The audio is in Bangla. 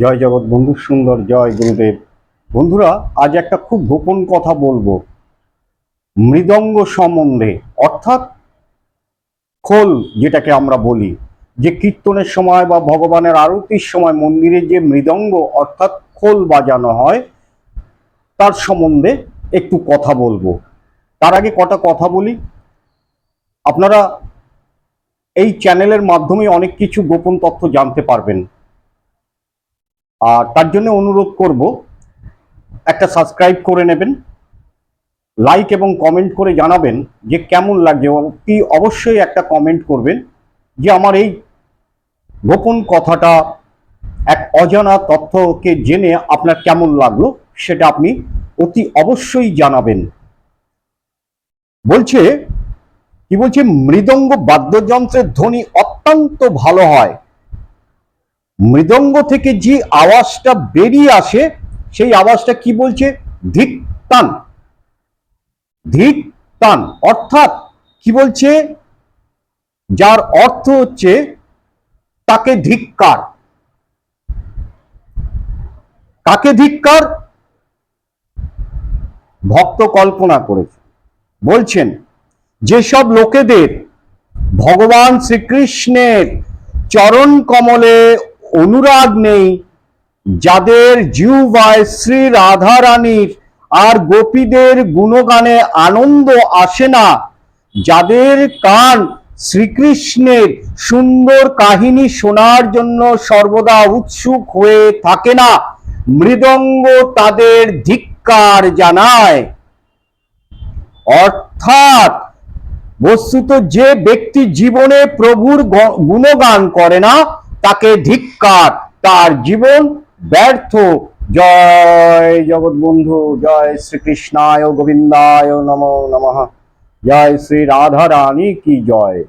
জয় জগৎ বন্ধু, সুন্দর জয় গুরুদেব। বন্ধুরা, আজ একটা খুব গোপন কথা বলব। মৃদঙ্গ সম্বন্ধে, অর্থাৎ খোল যেটাকে আমরা বলি। যে কীর্তনের সময় বা ভগবানের আরতির সময় মন্দিরে যে মৃদঙ্গ, অর্থাৎ খোল বাজানো হয়, তার সম্বন্ধে একটু কথা বলব। তার আগে কটা কথা বলি। আপনারা এই চ্যানেলের মাধ্যমে অনেক কিছু গোপন তথ্য জানতে পারবেন। আর তার জন্য অনুরোধ করব, একটা সাবস্ক্রাইব করে নেবেন লাইক এবং কমেন্ট করে জানাবেন যে কেমন লাগছে অতি অবশ্যই একটা কমেন্ট করবেন যে আমার এই গোপন কথাটা, এক অজানা তথ্যকে জেনে আপনার কেমন লাগল সেটা আপনি অতি অবশ্যই জানাবেন। বলছে, কি বলছে? মৃদঙ্গ বাদ্যযন্ত্রের ধ্বনি অত্যন্ত ভালো হয়। মৃদঙ্গ থেকে যে আওয়াজটা বেরিয়ে আসে, সেই আওয়াজটা কি বলছে? ধিক টান ধিক টান অর্থাৎ কি বলছে? যার অর্থ হচ্ছে তাকে ধিক্কার। কাকে ধিক্কার? ভক্ত কল্পনা করেছে। বলছেন, যেসব লোকেদের ভগবান শ্রীকৃষ্ণের চরণ কমলে অনুরাগ নেই, যাদের জিউবায় শ্রী রাধারানীর আর গোপীদের গুণগানে আনন্দ আসে না, যাদের কান শ্রীকৃষ্ণের সুন্দর কাহিনী শোনার জন্য সর্বদা উৎসুক হয়ে থাকে না, মৃদঙ্গ তাদের ধিক্কার জানায়। অর্থাৎ বস্তুত যে ব্যক্তি জীবনে প্রভুর গুণগান করে না তাকে ধিক্কার। তার জীবন ব্যর্থ। জয় জগৎ বন্ধু জয় শ্রীকৃষ্ণায় গোবিন্দায় নম নম। জয় শ্রী রাধা রানী কি জয়।